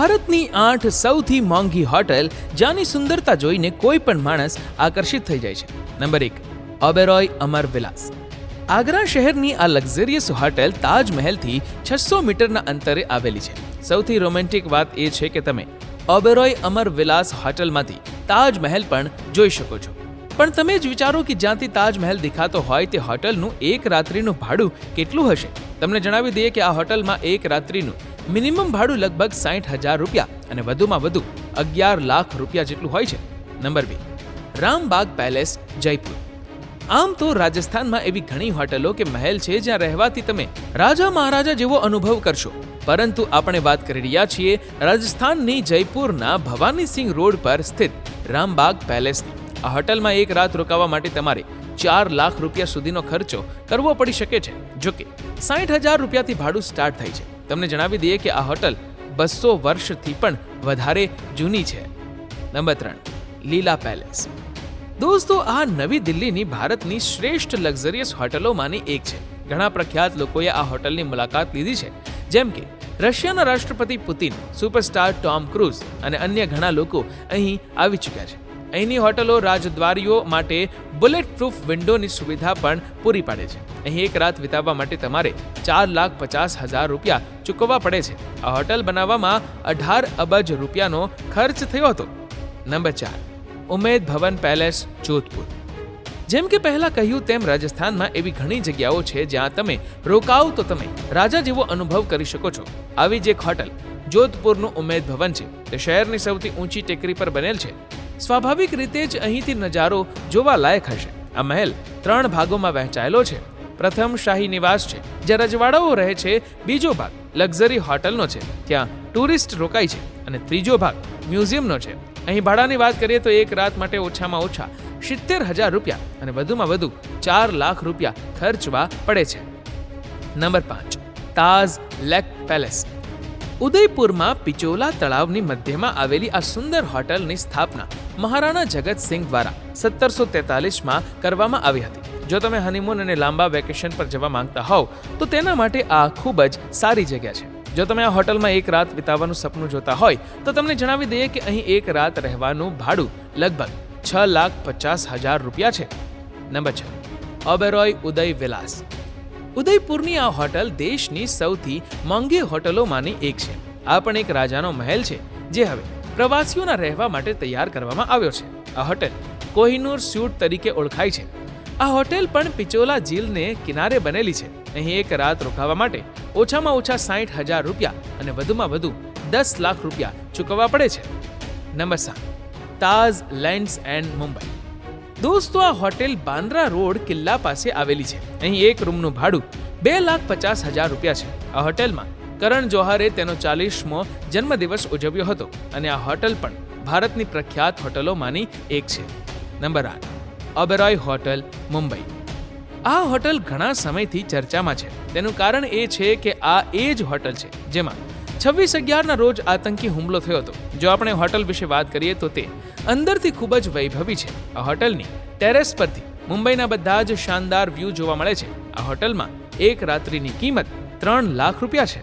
ભારતની આઠ સૌથી મોંઘી હોટેલ જ્યાંની સુંદરતા જોઈને કોઈ પણ માણસ આકર્ષિત થઈ જાય છે. નંબર એક, ઓબેરોય અમર વિલાસ. આગ્રા શહેરની આ લક્ઝરિયસ હોટેલ તાજમહેલથી છસો મીટરના અંતરે આવેલી છે. સૌથી રોમેન્ટિક વાત એ છે કે તમે ઓબેરોય અમર વિલાસ હોટલમાંથી તાજમહેલ પણ જોઈ શકો છો. પણ તમે જ વિચારો કે જ્યાંથી તાજમહેલ દેખાતો હોય તે હોટલનું એક રાત્રિનું ભાડું કેટલું હશે? તમને જણાવી દઈએ કે આ હોટલમાં એક રાત્રિનું મિનિમમ ભાડું લગભગ સાઠ હજાર રૂપિયા અને વધુમાં વધુ અગિયાર લાખ રૂપિયા જેટલું હોય છે. નંબર બે, રામબાગ પેલેસ, જયપુર. આમ તો રાજસ્થાનમાં એવી ઘણી હોટલો કે મહેલ છે જ્યાં રહેવાથી તમે રાજા મહારાજા જેવો અનુભવ કરશો. પરંતુ આપણે વાત કરી રહ્યા છીએ રાજસ્થાનની જયપુરના ભવાનીસિંહ રોડ પર સ્થિત રામબાગ પેલેસની. આ હોટલમાં એક રાત રોકાવા માટે તમારે ચાર લાખ રૂપિયા સુધીનો ખર્ચો કરવો પડી શકે છે. જોકે સાઠ હજાર રૂપિયાથી ભાડું સ્ટાર્ટ થાય છે. તમને જણાવી દઈએ કે આ હોટલ બસો વર્ષથી પણ વધારે જૂની છે. નંબર ત્રણ, લીલા પેલેસ. દોસ્તો, આ નવી દિલ્હીની ભારતની શ્રેષ્ઠ લક્ઝરિયસ હોટલોમાંની એક છે. ઘણા પ્રખ્યાત લોકોએ આ હોટલની મુલાકાત લીધી છે. જેમ કે રશિયાના રાષ્ટ્રપતિ પુતિન, સુપરસ્ટાર ટોમ ક્રૂઝ અને અન્ય ઘણા લોકો અહીં આવી ચૂક્યા છે. અહીંની હોટલો રાજદ્વારીઓ માટે બુલેટ પ્રૂફ વિન્ડોની સુવિધા પણ પૂરી પાડે છે. અહીં એક રાત વિતાવવા માટે તમારે ચાર લાખ પચાસ હજાર રૂપિયા ચૂકવવા પડે છે. આ હોટલ બનાવવામાં અઢાર અબજ રૂપિયાનો ખર્ચ થયો હતો. નંબર ચાર, ઉમેદ ભવન પેલેસ, જોધપુર. જેમ કે પહેલા કહ્યું તેમ રાજસ્થાનમાં એવી ઘણી જગ્યાઓ છે જ્યાં તમે રોકાઓ તો તમે રાજા જેવો અનુભવ કરી શકો છો. આવી જ એક હોટલ, જોધપુરનું ઉમેદ ભવન છે. તે શહેરની સૌથી ઊંચી ટેકરી પર બનેલ છે. સ્વાભાવિક રીતે જ અહીંથી નજારો જોવા લાયક હશે. આ મહેલ ત્રણ ભાગોમાં વહેંચાયેલો છે. પ્રથમ શાહી નિવાસ છે, જ્યાં રજવાડાઓ રહે છે. બીજો ભાગ લક્ઝરી હોટલનો છે, ત્યાં ટુરિસ્ટ રોકાય છે. અને ત્રીજો ભાગ મ્યુઝિયમનો છે. અહીં ભાડાની વાત કરીએ તો એક રાત માટે ઓછામાં ઓછા સિત્તેર હજાર રૂપિયા અને વધુમાં વધુ ચાર લાખ રૂપિયા ખર્ચવા પડે છે. નંબર પાંચ તાજ લેક પેલેસ. ઉદયપુરમાં પિચોલા તળાવની મધ્યમાં આવેલી આ સુંદર હોટલની સ્થાપના મહારાણા જગતસિંહ દ્વારા સત્તરસો તેતાલીસમાં કરવામાં આવી હતી. જો તમે હનીમૂન અને લાંબા વેકેશન પર જવા માંગતા હોવ, તો તેના માટે આ ખૂબ જ સારી જગ્યા છે. જો તમે આ હોટલમાં એક રાત વિતાવવાનું સપનું જોતા હોય, તો તમને જણાવી દઈએ કે અહીં એક રાત રહેવાનું ભાડું લગભગ છ લાખ પચાસ હજાર રૂપિયા છે. નંબર છ ઓબેરોય ઉદય વિલાસ. ઉદયપુરની આ હોટલ દેશની સૌથી મોંઘી હોટલોમાંની એક છે. આ પણ એક રાજાનો મહેલ છે, જે હવે પ્રવાસીઓના રહેવા માટે તૈયાર કરવામાં આવ્યો છે. આ હોટેલ કોહિનૂર સ્યુટ તરીકે ઓળખાય છે. આ હોટેલ પણ પિચોલા ઝીલને કિનારે બનેલી છે. અહીં એક રાત રોકાવા માટે ઓછામાં ઓછા સાઠ હજાર રૂપિયા અને વધુમાં વધુ દસ લાખ રૂપિયા ચૂકવવા પડે છે. નંબર સાત, તાજ લેન્ડ્સ એન્ડ મુંબઈ. દોસ્તો, આ હોટેલ બાંદ્રા રોડ કિલ્લા પાસે આવેલી છે. અહીં એક રૂમનું ભાડું બે લાખ પચાસ હજાર રૂપિયા છે. આ હોટેલમાં કરણ જોહરે તેનો ચાલીસમો જન્મદિવસ ઉજવ્યો હતો અને આ હોટલ પણ ભારતની પ્રખ્યાત હોટલોમાંની એક છે. નંબર આઠ ઓબેરોય હોટલ, મુંબઈ. આ હોટલ ઘણા સમયથી ચર્ચામાં છે. તેનું કારણ એ છે કે આ એ જ હોટલ છે, જેમાં છવ્વીસ અગિયારના રોજ આતંકી હુમલો થયો હતો. જો આપણે હોટલ વિશે વાત કરીએ તો તે અંદરથી ખૂબ જ વૈભવી છે. આ હોટલની ટેરેસ પરથી મુંબઈના બધા જ શાનદાર વ્યૂ જોવા મળે છે. આ હોટલમાં એક રાત્રિની કિંમત ત્રણ લાખ રૂપિયા છે.